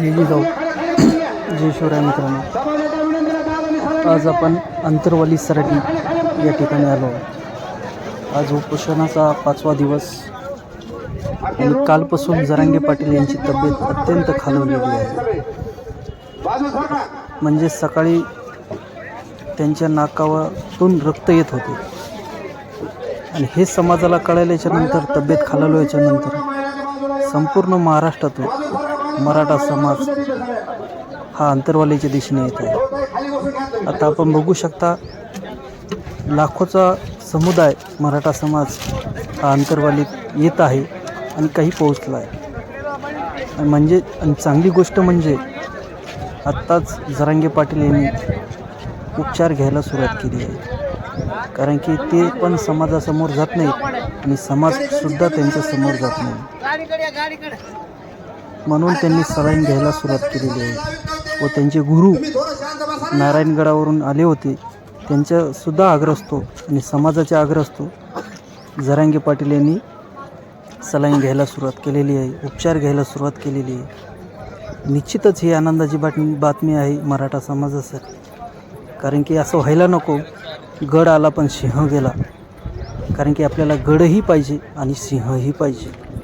जय जिजाऊ जय शिवराय मित्रांनो. आज आपण अंतरवाली सराटी या ठिकाणी आलो आज उपोषणाचा पाचवा दिवस आणि कालपासून जरांगे पाटील यांची तब्येत अत्यंत खालवलेली आहे. म्हणजे सकाळी त्यांच्या नाकावातून रक्त येत होते. आणि हे समाजाला कळाल्याच्या नंतर तब्येत खालावल्याच्या नंतर संपूर्ण महाराष्ट्रातून मराठा समाज हा अंतरवालीच्या दिशेने येत आहे. आता आपण बघू शकता लाखोचा समुदाय मराठा समाज हा अंतरवालीत येत आहे आणि काही पोहोचला आहे म्हणजे आणि चांगली गोष्ट म्हणजे आत्ताच जरांगे पाटील यांनी उपचार घ्यायला सुरुवात केली आहे. कारण की ते पण समाजासमोर जात नाहीत आणि समाजसुद्धा त्यांच्यासमोर जात नाही. म्हणून त्यांनी सलाईन घ्यायला सुरुवात केलेली आहे. व त्यांचे गुरु नारायणगडावरून आले होते. त्यांच्यासुद्धा आग्रह असतो आणि समाजाचा आग्रह असतो. जरांगे पाटील यांनी सलाईन घ्यायला सुरुवात केलेली आहे उपचार घ्यायला सुरुवात केलेली आहे. निश्चितच ही आनंदाची बातमी बातमी आहे मराठा समाजासाठी. कारण की असं व्हायला नको गड आला पण सिंह गेला. कारण की आपल्याला गडही पाहिजे आणि सिंहही पाहिजे.